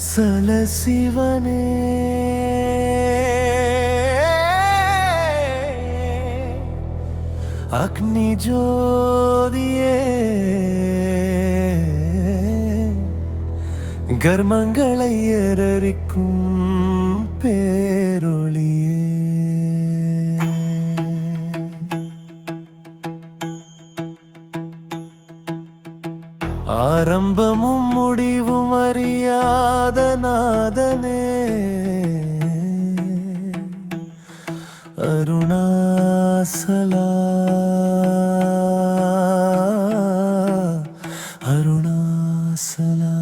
அருணாசல சிவனே. அக்னி ஜோதியே. கர்மங்களை எரரிக்கும் ஆரம்பமும் முடிவும் அறியாத நாதனே. அருணாசலா. அருணாசலா.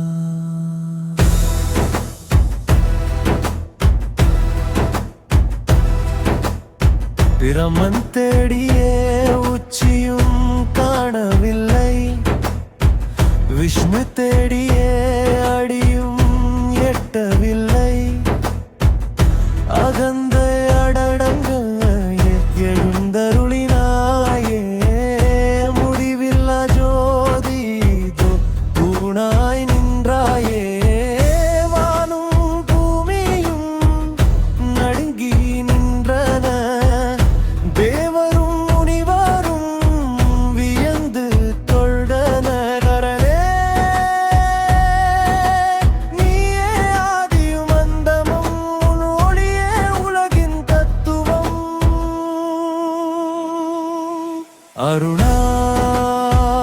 பிரமன் தேடியே உச்சியும் कृष्ण तेरी है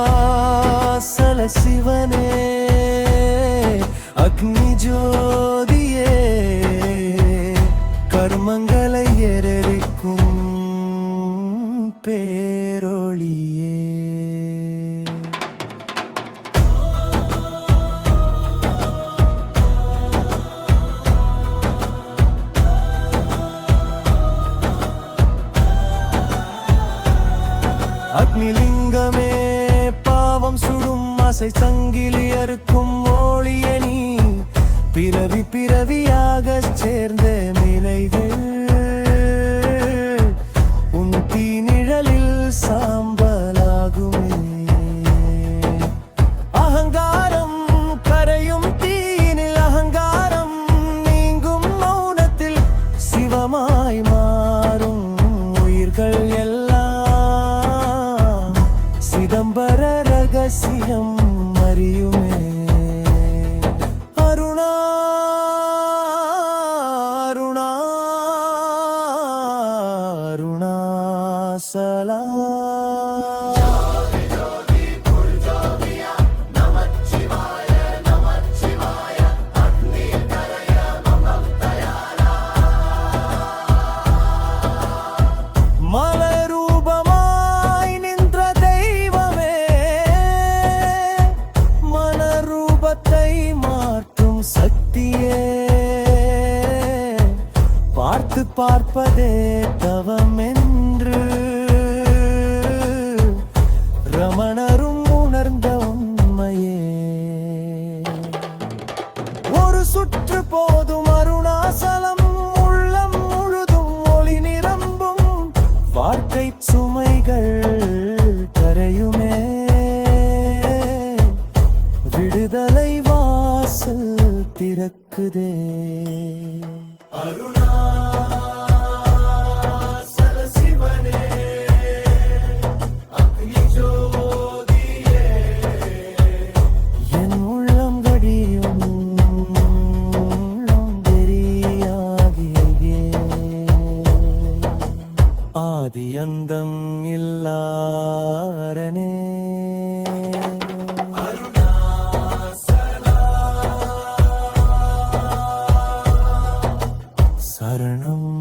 அருணாசல சிவனே அக்னி அக்னிலிங்கமே பாவம் சுடும் அசை சங்கிலி அறுக்கும் ஓழியணி பிறவி பிறவியாக சேர்ந்த நிலைகள். உன் தீ நிழலில் சிதம்பர ரகசியம் அறியுமே அருணா அருணா அருணாசலா பார்த்து பார்ப்பதே தவம் என்று ரமணரும் உணர்ந்த உண்மையே. ஒரு சுற்று போதும் அருணாசலம் உள்ளம் முழுதும் ஒளி நிரம்பும். வாழ்க்கை சுமைகள் கரையுமே. விடுதலை திறக்குதே அருணாசல சிவனே இல்லாரனே. சரணம்